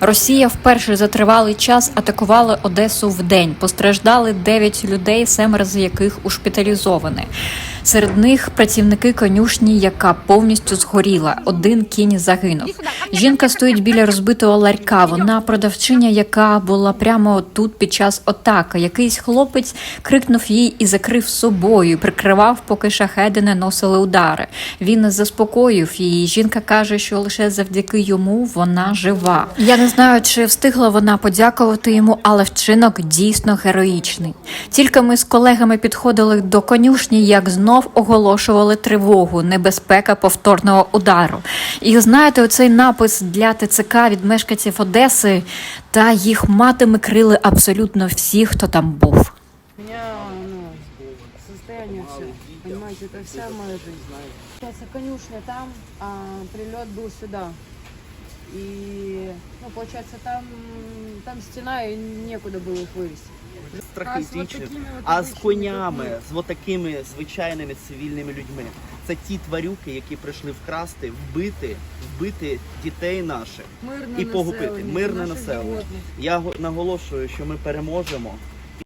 Росія вперше за тривалий час атакувала Одесу в день. Постраждали 9 людей, семеро з яких ушпіталізовані. Серед них працівники конюшні, яка повністю згоріла. Один кінь загинув. Жінка стоїть біля розбитого ларька. Вона продавчиня, яка була прямо тут під час атаки. Якийсь хлопець крикнув їй і закрив собою, прикривав, поки шахеди не носили удари. Він заспокоїв її. Жінка каже, що лише завдяки йому вона жива. Я не знаю, чи встигла вона подякувати йому, але вчинок дійсно героїчний. Тільки ми з колегами підходили до конюшні, як знов оголошували тривогу, небезпека повторного удару. І знаєте, оцей напис для ТЦК від мешканців Одеси та їх матами крили абсолютно всі, хто там був. У меня ну, состояние все, понимаете, это вся моя жизнь. Сейчас конюшня там, а прилет был сюда. И, ну, получается, там, там стена, и некуда было их вывести. страхи А з а конями, з отакими звичайними цивільними людьми. Це ті тварюки, які прийшли вкрасти, вбити, вбити дітей наших Мирне і погубити населення, мирне населення. Я го- наголошую, що ми переможемо.